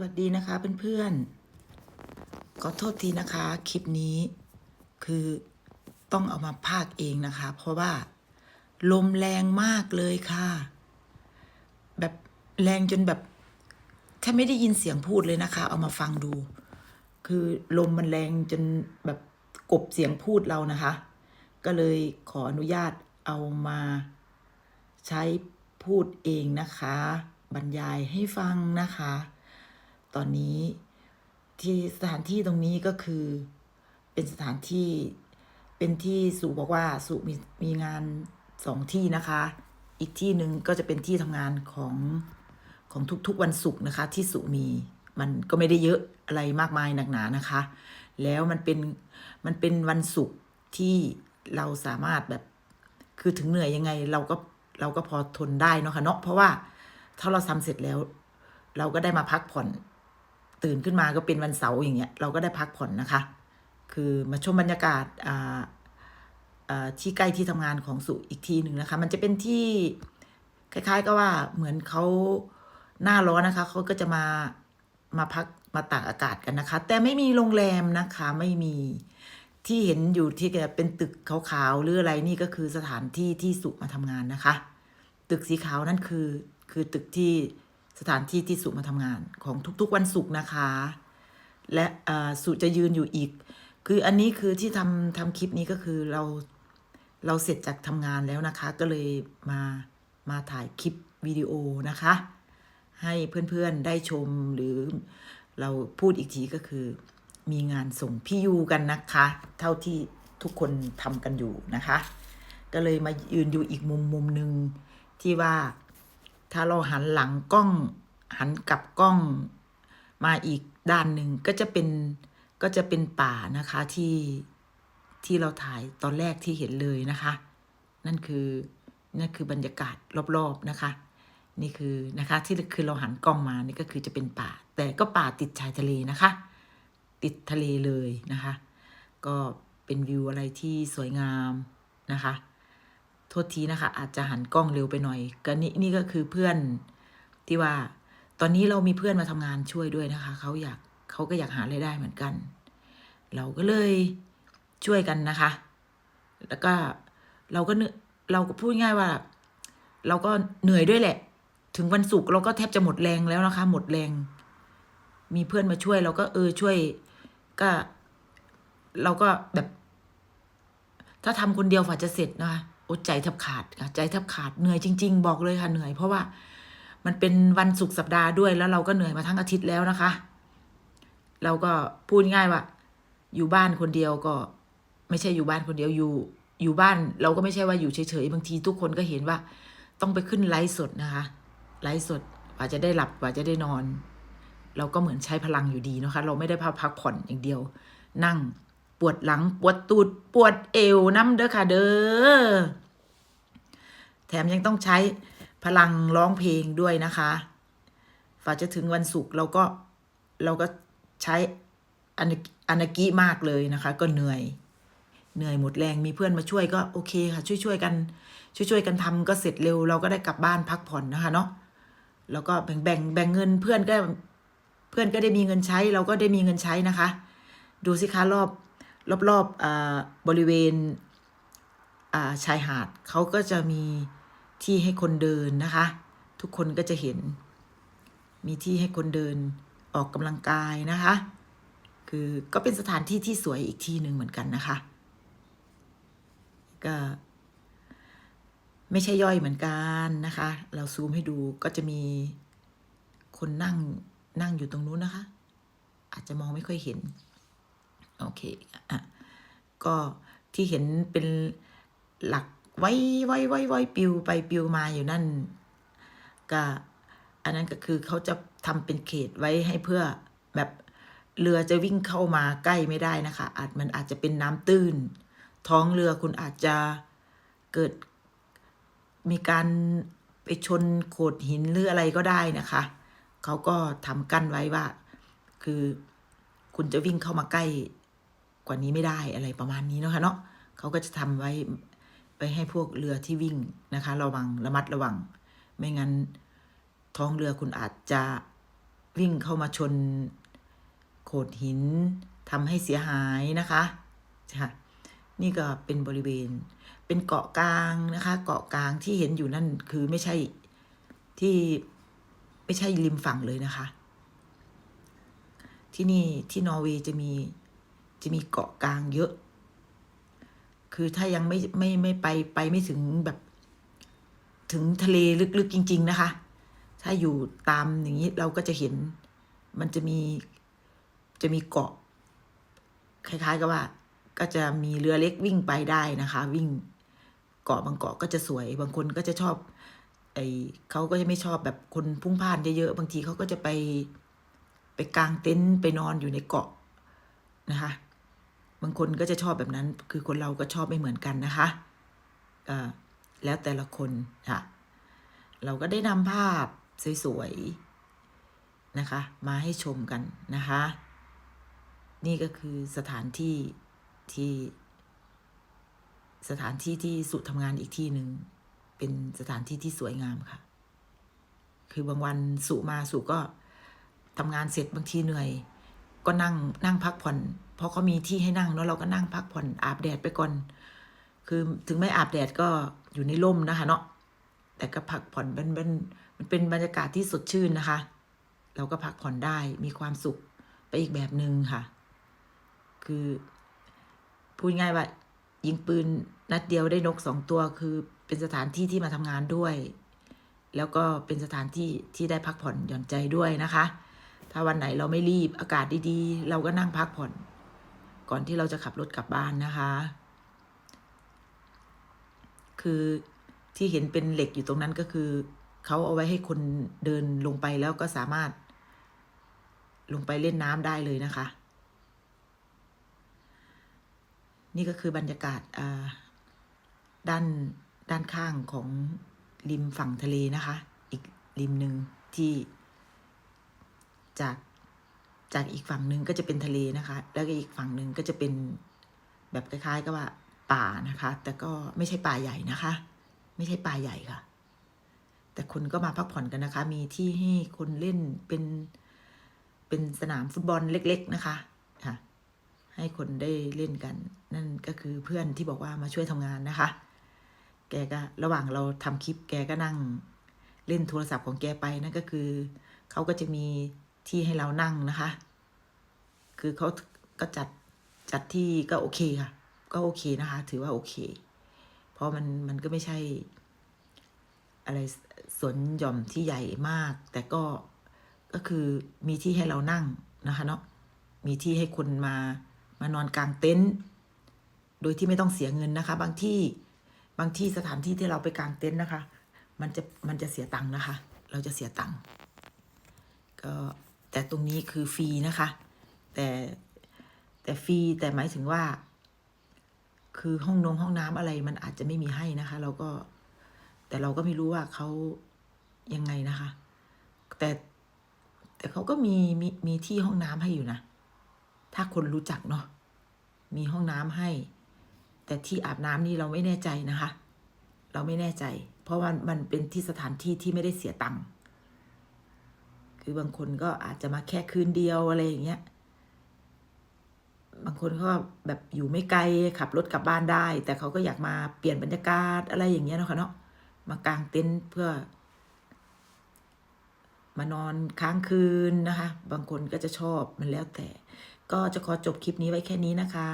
สวัสดีนะคะเพื่อนๆขอโทษทีนะคะ คลิปนี้คือต้องเอามาพากเองนะคะ เพราะว่า ลมแรงมากเลยค่ะ แบบแรงจนแบบแทบไม่ได้ยินเสียงพูดเลยนะคะ เอามาฟังดู คือลมมันแรงจนแบบกบเสียงพูดเรานะคะ ก็เลยขออนุญาตเอามาใช้พูดเองนะคะ บรรยายให้ฟังนะคะ ตอนนี้ที่สถานที่ตรงนี้ก็คือเป็นสถานที่เป็นที่สุบอกว่าสุมีมีงานสองที่นะคะ อีกที่หนึ่งก็จะเป็นที่ทำงานของของทุกๆวันศุกร์นะคะ ที่สุมีมันก็ไม่ได้เยอะอะไรมากมายหนักหนานะคะ แล้วมันเป็นมันเป็นวันศุกร์ที่เราสามารถแบบคือถึงเหนื่อยยังไงเราก็เราก็พอทนได้เนาะค่ะเนาะเพราะว่าถ้าเราทำเสร็จแล้ว เราก็ได้มาพักผ่อน ตื่นขึ้นมาก็เป็นวันเสาร์อย่างเงี้ยเราก็ได้พักผ่อนนะคะ คือมาชมบรรยากาศอ่าอ่าที่ใกล้ที่ทำงานของสุอีกทีหนึ่งนะคะ มันจะเป็นที่คล้ายๆ ก็ว่าเหมือนเขาหน้าร้อนนะคะเขาก็จะมามาพักมาตากอากาศกันนะคะ แต่ไม่มีโรงแรมนะคะไม่มีที่เห็นอยู่ที่เป็นตึกขาวๆหรืออะไรนี่ก็คือสถานที่ที่สุมาทำงานนะคะ ตึกสีขาวนั่นคือคือตึกที่ สถานที่ที่สุมาทำงานของทุกๆวันศุกร์นะคะ และสุจะยืนอยู่อีก คืออันนี้คือที่ทำทำคลิปนี้ก็คือเราเราเสร็จจากทำงานแล้วนะคะ ก็เลยมามาถ่ายคลิปวิดีโอนะคะ ให้เพื่อนๆได้ชมหรือเราพูดอีกทีก็คือ มีงานส่งพี่ยูกันนะคะ เท่าที่ทุกคนทำกันอยู่นะคะ ก็เลยมายืนอยู่อีกมุมมุมหนึ่งที่ว่า ถ้าเราหันหลังกล้องหันกลับกล้องมาอีกด้านหนึ่งก็จะเป็นก็จะเป็นป่านะคะที่ที่เราถ่ายตอนแรกที่เห็นเลยนะคะ นั่นคือนั่นคือบรรยากาศรอบๆนะคะ นี่คือนะคะที่คือเราหันกล้องมานี่ก็คือจะเป็นป่า แต่ก็ป่าติดชายทะเลนะคะ ติดทะเลเลยนะคะ ก็เป็นวิวอะไรที่สวยงามนะคะ โทษทีนะคะ อาจจะหันกล้องเร็วไปหน่อยก็นี่นี่ก็คือเพื่อนที่ว่า ตอนนี้เรามีเพื่อนมาทำงานช่วยด้วยนะคะเขาอยากเขาก็อยากหารายได้เหมือนกัน เราก็เลยช่วยกันนะคะ แล้วก็เราก็เนื้อเราก็พูดง่ายว่า เราก็เหนื่อยด้วยแหละ ถึงวันศุกร์เราก็แทบจะหมดแรงแล้วนะคะ หมดแรง มีเพื่อนมาช่วย เราก็เออช่วย ก็ เราก็แบบ ถ้าทำคนเดียวฝ่าจะเสร็จนะคะ อดใจแทบขาดค่ะใจแทบขาดเหนื่อยจริง ๆ บอกเลยค่ะเหนื่อย เพราะว่ามันเป็นวันศุกร์สัปดาห์ด้วยแล้วเราก็เหนื่อยมาทั้งอาทิตย์แล้วนะคะ เราก็พูดง่ายว่า อยู่บ้านคนเดียวก็ ไม่ใช่อยู่บ้านคนเดียวอยู่ อยู่บ้านเราก็ไม่ใช่ว่าอยู่เฉยๆบางทีทุกคนก็เห็นว่า ต้องไปขึ้นไลฟ์สดนะคะไลฟ์สดกว่าจะได้หลับกว่าจะได้นอน เราก็เหมือนใช้พลังอยู่ดีนะคะ เราไม่ได้พักผ่อนอย่างเดียว นั่ง ปวดหลังปวดตูดปวดเอวน้ำเด้อค่ะเด้อแถมยังต้องใช้พลังร้องเพลงด้วยนะคะฝ่าจะถึงวันศุกร์เราก็เราก็ใช้อนาอนากิมากเลยนะคะ ก็เหนื่อย เหนื่อยหมดแรงมีเพื่อนมาช่วยก็โอเคค่ะ ช่วยช่วยๆกัน ช่วยช่วยๆกันทำก็เสร็จเร็ว เราก็ได้กลับบ้านพักผ่อนนะคะเนาะแล้วก็แบ่งแบ่งแบ่งเงินเพื่อนก็เพื่อนก็ได้มีเงินใช้ เราก็ได้มีเงินใช้นะคะ ดูสิคะรอบ รอบรอบๆบริเวณาชายหาดเขาก็จะมีที่ให้คนเดินนะคะ ทุกคนก็จะเห็น มีที่ให้คนเดินออกกำลังกายนะคะ คือก็เป็นสถานที่ที่สวยอีกที่หนึ่งเหมือนกันนะคะ ก็ ไม่ใช่ย่อยเหมือนกันนะคะ เราซูมให้ดูก็จะมีคนนั่งนั่งอยู่ตรงนู้นนะคะ อาจจะมองไม่ค่อยเห็น โอเคอะก็ที่เห็นเป็นหลักไว้ไว้ไว้ไว้ปิวไปปิวมาอยู่นั่นก็อันนั้นก็คือเขาจะทำเป็นเขตไว้ให้เพื่อแบบเรือจะวิ่งเข้ามาใกล้ไม่ได้นะคะ อาจมันอาจจะเป็นน้ำตื้น ท้องเรือคุณอาจจะเกิดมีการไปชนโขดหินหรืออะไรก็ได้นะคะ เขาก็ทำกั้นไว้ว่า คือคุณจะวิ่งเข้ามาใกล้ กว่านี้ไม่ได้อะไรประมาณนี้เนาะคะเนาะเขาก็จะทำไว้ไปให้พวกเรือที่วิ่งนะคะ ระวังระมัดระวัง ไม่งั้นท้องเรือคุณอาจจะวิ่งเข้ามาชนโขดหินทำให้เสียหายนะคะค่ะนี่ก็เป็นบริเวณ เป็นเกาะกลางนะคะ เกาะกลางที่เห็นอยู่นั่นคือไม่ใช่ที่ไม่ใช่ริมฝั่งเลยนะคะ ที่นี่ที่นอร์เวย์จะมี จะมีเกาะกลางเยอะ คือถ้ายังไม่ไม่ไม่ไปไปไม่ถึงแบบ ถึงทะเลลึกๆจริง ๆ นะคะ ถ้าอยู่ตามอย่างนี้เราก็จะเห็น มันจะมีจะมีเกาะ คล้าย ๆ กับว่า ก็จะมีเรือเล็กวิ่งไปได้นะคะ วิ่งเกาะบางเกาะก็จะสวย บางคนก็จะชอบไอเขาก็จะไม่ชอบแบบคนพุ่งพ่านเยอะๆบางทีเขาก็จะไปไปกางเต็นท์ไปนอนอยู่ในเกาะนะคะ บางคนก็จะชอบแบบนั้น คือคนเราก็ชอบไม่เหมือนกันนะคะแล้วแต่ละคนค่ะ เราก็ได้นำภาพสวยๆนะคะ มาให้ชมกันนะคะ นี่ก็คือสถานที่ที่ สถานที่ที่สุทำงานอีกที่หนึ่งเป็นสถานที่ที่สวยงามค่ะ คือบางวันสุมาสุก็ทำงานเสร็จบางทีเหนื่อย ก็นั่งนั่งพักผ่อนเพราะเขามีที่ให้นั่งเนาะเราก็นั่งพักผ่อนอาบแดดไปก่อน คือถึงไม่อาบแดดก็อยู่ในร่มนะคะเนาะแต่ก็พักผ่อนมันมันมันเป็นบรรยากาศที่สดชื่นนะคะ เราก็พักผ่อนได้มีความสุขไปอีกแบบหนึ่งค่ะ คือพูดง่ายว่า ยิงปืนนัดเดียวได้นกสองตัวคือเป็นสถานที่ที่มาทำงานด้วย แล้วก็เป็นสถานที่ที่ได้พักผ่อนหย่อนใจด้วยนะคะ ถ้าวันไหนเราไม่รีบอากาศดีๆ เราก็นั่งพักผ่อน ก่อนที่เราจะขับรถกลับบ้านนะคะ คือที่เห็นเป็นเหล็กอยู่ตรงนั้นก็คือเขาเอาไว้ให้คนเดินลงไปแล้วก็สามารถ ลงไปเล่นน้ำได้เลยนะคะ นี่ก็คือบรรยากาศด้านด้านข้างของริมฝั่งทะเลนะคะ อีกริมหนึ่งที่ จากจากอีกฝั่งหนึ่งก็จะเป็นทะเลนะคะ แล้วก็อีกฝั่งหนึ่งก็จะเป็นแบบคล้ายๆกับว่าป่านะคะ แต่ก็ไม่ใช่ป่าใหญ่นะคะ ไม่ใช่ป่าใหญ่ค่ะ แต่คนก็มาพักผ่อนกันนะคะ มีที่ให้คนเล่นเป็นเป็นสนามฟุตบอลเล็ก ๆนะคะค่ะ ให้คนได้เล่นกัน นั่นก็คือเพื่อนที่บอกว่ามาช่วยทำงานนะคะ แกก็ระหว่างเราทำคลิปแกก็นั่งเล่นโทรศัพท์ของแกไปนั่นก็คือเขาก็จะมี ที่ให้เรานั่งนะคะ คือเขาก็จัดจัดที่ก็โอเคค่ะ ก็โอเคนะคะ ถือว่าโอเค เพราะมันมันก็ไม่ใช่ อะไรสวนหย่อมที่ใหญ่มาก แต่ก็ก็คือมีที่ให้เรานั่งนะคะเนาะมีที่ให้คนมามานอนกลางเต็นท์โดยที่ไม่ต้องเสียเงินนะคะ บางที่บางที่สถานที่ที่เราไปกางเต็นท์นะคะ มันจะมันจะเสียตังค์นะคะ เราจะเสียตังค์ก็ ต่ตรงนี้คือฟรีนะคะ แต่แต่ฟรีแต่หมายถึงว่า คือห้องนงห้องน้ำอะไรมันอาจจะไม่มีให้นะคะ เราก็ แต่เราก็ไม่รู้ว่าเขายังไงนะคะ แต่แต่เขาก็มีมีมีที่ห้องน้ำให้อยู่นะ ถ้าคนรู้จักเนาะมีห้องน้ำให้ แต่ที่อาบน้ำนี่เราไม่แน่ใจนะคะ เราไม่แน่ใจ เพราะว่ามันเป็นที่สถานที่ที่ไม่ได้เสียตังค์ คือบางคนก็อาจจะมาแค่คืนเดียวอะไรอย่างเงี้ย บางคนก็แบบอยู่ไม่ไกลขับรถกลับบ้านได้ แต่เขาก็อยากมาเปลี่ยนบรรยากาศอะไรอย่างเงี้ยเนาะค่ะเนาะมากางเต็นท์เพื่อ มานอนค้างคืนนะคะ บางคนก็จะชอบมันแล้วแต่ ก็จะขอจบคลิปนี้ไว้แค่นี้นะคะ